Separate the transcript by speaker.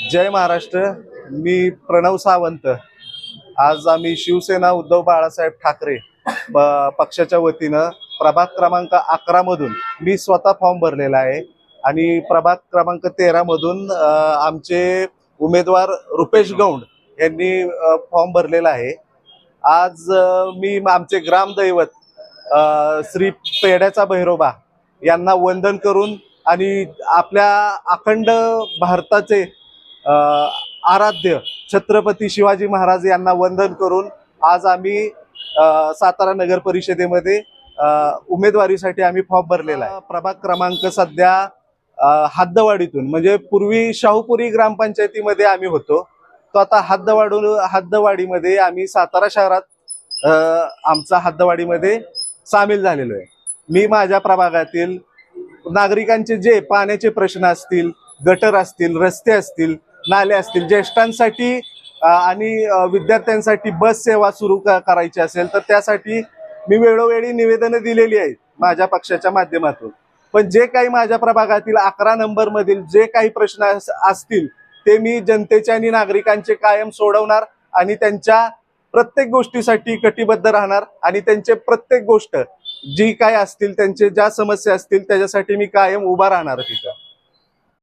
Speaker 1: जय महाराष्ट्र. मी प्रणव सावंत. आज आम्ही शिवसेना उद्धव बाळासाहेब ठाकरे पक्षाच्या वतीनं प्रभाग क्रमांक अकरामधून मी स्वतः फॉर्म भरलेला आहे आणि प्रभाग क्रमांक तेरामधून आमचे उमेदवार रुपेश गौंड यांनी फॉर्म भरलेला आहे. आज मी आमचे ग्रामदैवत श्री पेड्याचा भैरोबा यांना वंदन करून आणि आपल्या अखंड भारताचे आराध्य छत्रपती शिवाजी महाराज यांना वंदन करून आज आम्ही सातारा नगर परिषदेमध्ये उमेदवारीसाठी आम्ही फॉर्म भरलेला आहे. प्रभाग क्रमांक सध्या हद्दवाडीतून म्हणजे पूर्वी शाहूपुरी ग्रामपंचायतीमध्ये आम्ही होतो. तो आता हद्दवाडून हद्दवाडीमध्ये आम्ही सातारा शहरात आमचा हद्दवाडीमध्ये सामील झालेलो आहे. मी माझ्या प्रभागातील नागरिकांचे जे पाण्याचे प्रश्न असतील गटर असतील रस्ते असतील नाले असतील ज्येष्ठांसाठी आणि विद्यार्थ्यांसाठी बस सेवा सुरू करायची असेल तर त्यासाठी मी वेळोवेळी निवेदनं दिलेली आहेत माझ्या पक्षाच्या माध्यमातून. पण जे काही माझ्या प्रभागातील अकरा नंबर मधील जे काही प्रश्न असतील ते मी जनतेचे आणि नागरिकांचे कायम सोडवणार आणि त्यांच्या प्रत्येक गोष्टीसाठी कटिबद्ध राहणार आणि त्यांचे प्रत्येक गोष्ट जी काय असतील त्यांचे ज्या समस्या असतील त्याच्यासाठी मी कायम उभा राहणार तिथं.